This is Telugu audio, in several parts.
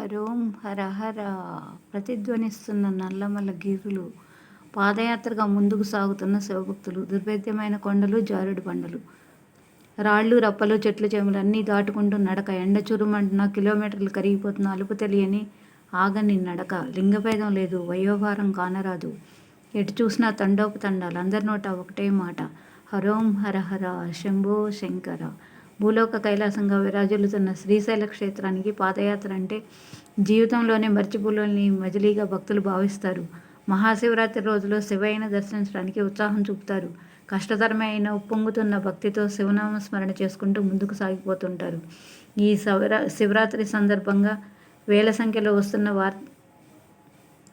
హరోం హర హర ప్రతిధ్వనిస్తున్న నల్లమల్ల గిరులు పాదయాత్రగా ముందుకు సాగుతున్న శివభక్తులు దుర్భేద్యమైన కొండలు జారుడు బండలు రాళ్ళు రప్పలు చెట్లు చెమలు అన్నీ దాటుకుంటూ నడక ఎండ చురుమంటున్న కిలోమీటర్లు కరిగిపోతున్న అలుపు తెలియని ఆగని నడక లింగభేదం లేదు వయోభారం కానరాదు. ఎటు చూసినా తండోపతండాలు అందరి నోట ఒకటే మాట హరోం హర హర శంభో శంకర. భూలోక కైలాసంగా విరాజులుతున్న శ్రీశైల క్షేత్రానికి పాదయాత్ర అంటే జీవితంలోనే మర్చిపోలేని మజిలీగా భక్తులు భావిస్తారు. మహాశివరాత్రి రోజులో శివయ్యను దర్శించడానికి ఉత్సాహం చూపుతారు. కష్టతరమైన ఉప్పొంగుతున్న భక్తితో శివనామ స్మరణ చేసుకుంటూ ముందుకు సాగిపోతుంటారు. ఈ శివరా శివరాత్రి సందర్భంగా వేల సంఖ్యలో వస్తున్న వార్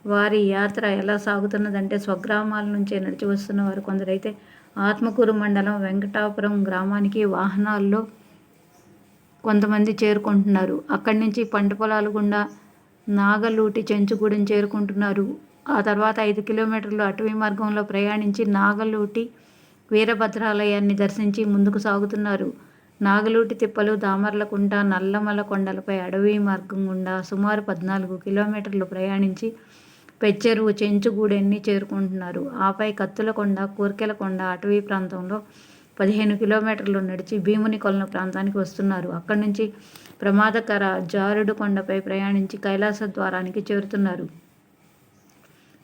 వారి యాత్ర ఎలా సాగుతున్నదంటే స్వగ్రామాల నుంచే నడిచి వస్తున్న వారు కొందరైతే ఆత్మకూరు మండలం వెంకటాపురం గ్రామానికి వాహనాల్లో కొంతమంది చేరుకుంటున్నారు. అక్కడి నుంచి పంట పొలాలు గుండా నాగలూటి చెంచుగూడెం చేరుకుంటున్నారు. ఆ తర్వాత ఐదు కిలోమీటర్లు అటవీ మార్గంలో ప్రయాణించి నాగలూటి వీరభద్రాలయాన్ని దర్శించి ముందుకు సాగుతున్నారు. నాగలూటి తిప్పలు దామర్లకుంట నల్లమల కొండలపై అడవి మార్గం గుండా సుమారు పద్నాలుగు కిలోమీటర్లు ప్రయాణించి పెచ్చెరువు చెంచుగూడెన్ని చేరుకుంటున్నారు? ఆపై కత్తులకొండ కూర్కెలకొండ అటవీ ప్రాంతంలో పదిహేను కిలోమీటర్లు నడిచి భీముని కొలన ప్రాంతానికి వస్తున్నారు. అక్కడి నుంచి ప్రమాదకర జారుడు కొండపై ప్రయాణించి కైలాస ద్వారానికి చేరుతున్నారు.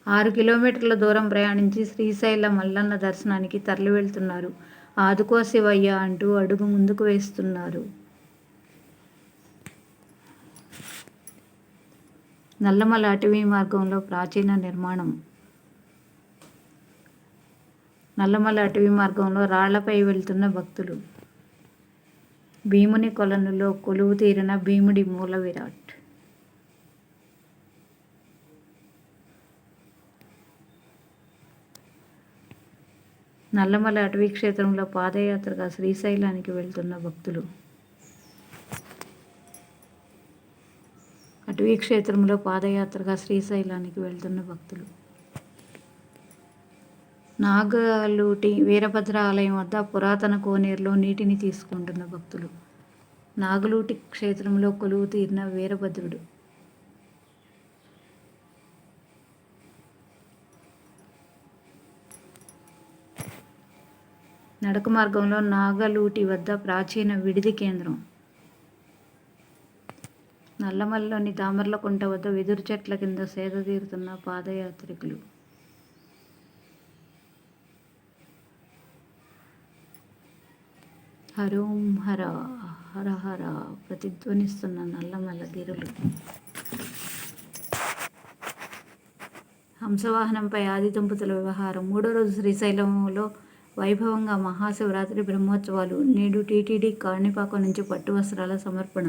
ఆరు కిలోమీటర్ల దూరం ప్రయాణించి శ్రీశైల మల్లన్న దర్శనానికి తరలి వెళ్తున్నారు ఆదుకో శివయ్య అంటూ అడుగు ముందుకు వేస్తున్నారు. నల్లమల అటవీ మార్గంలో ప్రాచీన నిర్మాణం. నల్లమల అటవీ మార్గంలో రాళ్ళపై వెళ్తున్న భక్తులు. భీముని కొలనులో కొలువు తీరిన భీముడి మూల విరాట్. నల్లమల అటవీ క్షేత్రంలో పాదయాత్రగా శ్రీశైలానికి వెళ్తున్న భక్తులు. అటవీ క్షేత్రంలో పాదయాత్రగా శ్రీశైలానికి వెళ్తున్న భక్తులు. నాగలూటి వీరభద్ర ఆలయం వద్ద పురాతన కోనేరులో నీటిని తీసుకుంటున్న భక్తులు. నాగలూటి క్షేత్రంలో కొలువు తీరిన వీరభద్రుడు. నడక మార్గంలో నాగలూటి వద్ద ప్రాచీన విడిది కేంద్రం. నల్లమల్లిలోని తామర్లకుంట వద్ద వెదురు చెట్ల కింద సేద తీరుతున్న పాదయాత్రికులు. హరోం హర హర హర ప్రతిధ్వనిస్తున్న నల్లమల్ల గిరులు హంసవాహనంపై ఆది దంపతుల వ్యవహారం. మూడో రోజు శ్రీశైలంలో వైభవంగా మహాశివరాత్రి బ్రహ్మోత్సవాలు. నేడు టీటీడీ కాణిపాకం నుంచి పట్టు వస్త్రాల సమర్పణ.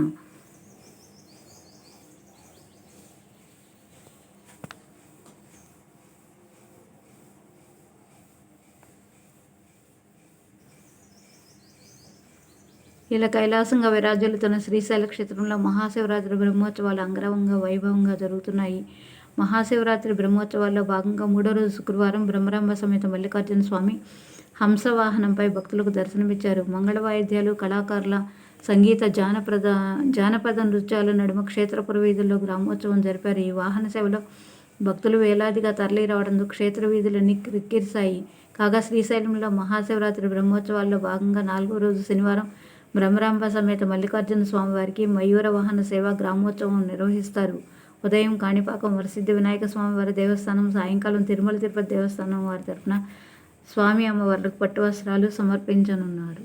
ఇలా కైలాసంగా విరాజులుతున్న శ్రీశైల క్షేత్రంలో మహాశివరాత్రి బ్రహ్మోత్సవాలు అంగరంగ వైభవంగా జరుగుతున్నాయి. మహాశివరాత్రి బ్రహ్మోత్సవాల్లో భాగంగా మూడో రోజు శుక్రవారం బ్రహ్మరాంబ సమేత మల్లికార్జున స్వామి హంసవాహనంపై భక్తులకు దర్శనమిచ్చారు. మంగళ వాయిద్యాలు కళాకారుల సంగీత జానపద జానపద నృత్యాల నడుమ క్షేత్రపుర వీధుల్లో గ్రామోత్సవం జరిపారు. ఈ వాహన సేవలో భక్తులు వేలాదిగా తరలి రావడంతో క్షేత్ర వీధులన్నీ క్రిక్కిరిశాయి కాగా శ్రీశైలంలో మహాశివరాత్రి బ్రహ్మోత్సవాల్లో భాగంగా నాలుగో రోజు శనివారం బ్రహ్మరాంబ సమేత మల్లికార్జున స్వామివారికి మయూర వాహన సేవ గ్రామోత్సవం నిర్వహిస్తారు. ఉదయం కాణిపాకం వరసిద్ధి వినాయక స్వామివారి దేవస్థానం సాయంకాలం తిరుమల తిరుపతి దేవస్థానం వారి తరఫున స్వామి అమ్మవార్లకు పట్టు వస్త్రాలు సమర్పించనున్నారు.